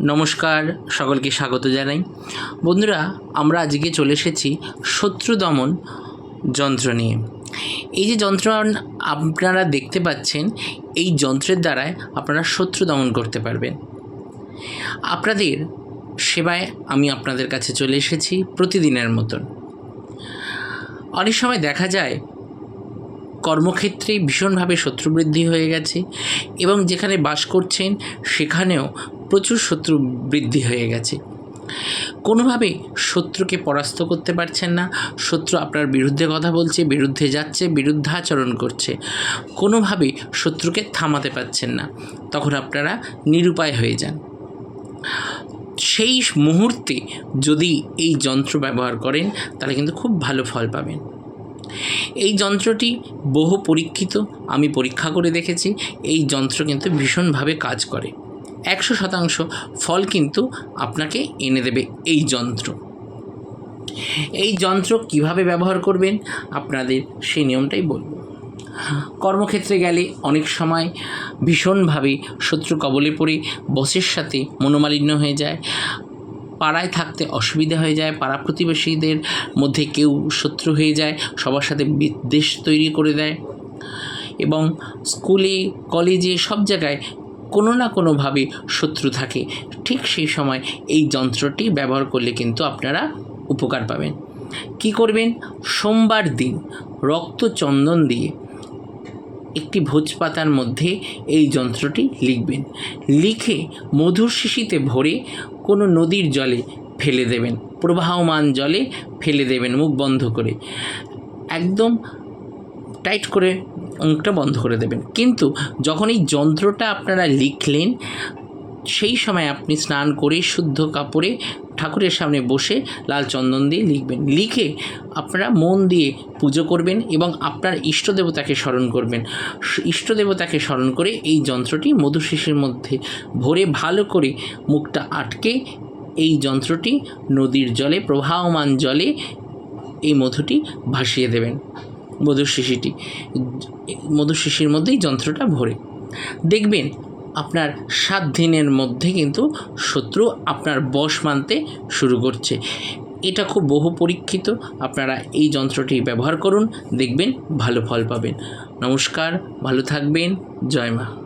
নমস্কার, সকলকে স্বাগত জানাই। বন্ধুরা, আমরা আজকে চলে এসেছি শত্রু দমন যন্ত্র নিয়ে। এই যে যন্ত্র আপনারা দেখতে পাচ্ছেন, এই যন্ত্রের দ্বারায় আপনারা শত্রু দমন করতে পারবেন। আপনাদের সেবায় আমি আপনাদের কাছে চলে এসেছি প্রতিদিনের মতন। অনেক সময় দেখা যায়, কর্মক্ষেত্রে ভীষণভাবে শত্রু বৃদ্ধি হয়ে গেছে এবং যেখানে বাস করছেন, সেখানেও প্রচুর শত্রু বৃদ্ধি হয়ে গেছে। কোনোভাবে শত্রুকে পরাস্ত করতে পারছেন না। শত্রু আপনার বিরুদ্ধে কথা বলছে, বিরুদ্ধে যাচ্ছে, বিরুদ্ধাচরণ করছে। কোনোভাবে শত্রুকে থামাতে পারছেন না। তখন আপনারা নিরুপায় হয়ে যান। সেই মুহূর্তে যদি এই যন্ত্র ব্যবহার করেন, তাহলে কিন্তু খুব ভালো ফল পাবেন। এই যন্ত্রটি বহু পরীক্ষিত, আমি পরীক্ষা করে দেখেছি, এই যন্ত্র কিন্তু ভীষণভাবে কাজ করে। একশো শতাংশ ফল কিন্তু আপনাকে এনে দেবে এই যন্ত্র। এই যন্ত্র কীভাবে ব্যবহার করবেন আপনাদের সেই নিয়মটাই বলব। কর্মক্ষেত্রে গেলে অনেক সময় ভীষণভাবে শত্রু কবলে পড়ে বসের সাথে মনোমালিন্য হয়ে যায়, পাড়ায় থাকতে অসুবিধা হয়ে যায়, পাড়া প্রতিবেশীদের মধ্যে কেউ শত্রু হয়ে যায়, সবার সাথে বিদ্বেষ তৈরি করে দেয় এবং স্কুলে, কলেজে সব জায়গায় কোনো না কোনোভাবে শত্রু থাকে। ঠিক সেই সময় এই যন্ত্রটি ব্যবহার করলে কিন্তু আপনারা উপকার পাবেন। কি করবেন? সোমবার দিন রক্তচন্দন দিয়ে একটি ভোজপাতার মধ্যে এই যন্ত্রটি লিখবেন। লিখে মধুর শিশিতে ভরে কোনো নদীর জলে ফেলে দেবেন। প্রবাহমান জলে ফেলে দেবেন, মুখ বন্ধ করে। একদম টাইট করে মুখটা বন্ধ করে দেবেন। কিন্তু যখন এই যন্ত্রটা আপনারা লিখলেন, সেই সময় আপনি স্নান করে শুদ্ধ কাপড়ে ঠাকুরের সামনে বসে লাল চন্দন দিয়ে লিখবেন। লিখে আপনারা মন দিয়ে পুজো করবেন এবং আপনার ইষ্ট দেবতাকে স্মরণ করবেন। ইষ্ট দেবতাকে স্মরণ করে এই যন্ত্রটি মধুশিশির মধ্যে ভরে ভালো করে মুখটা আটকে এই যন্ত্রটি নদীর জলে, প্রবাহমান জলে এই মধুটি ভাসিয়ে দেবেন। মধুর শিশিটি। মধুর শিশির মধ্যেই যন্ত্রটা ভরে। দেখবেন, আপনার সাত দিনের মধ্যে কিন্তু শত্রু আপনার বশ মানতে শুরু করছে। এটা খুব বহু পরীক্ষিত। আপনারা এই যন্ত্রটি ব্যবহার করুন, দেখবেন ভালো ফল পাবেন। নমস্কার, ভালো থাকবেন। জয় মা।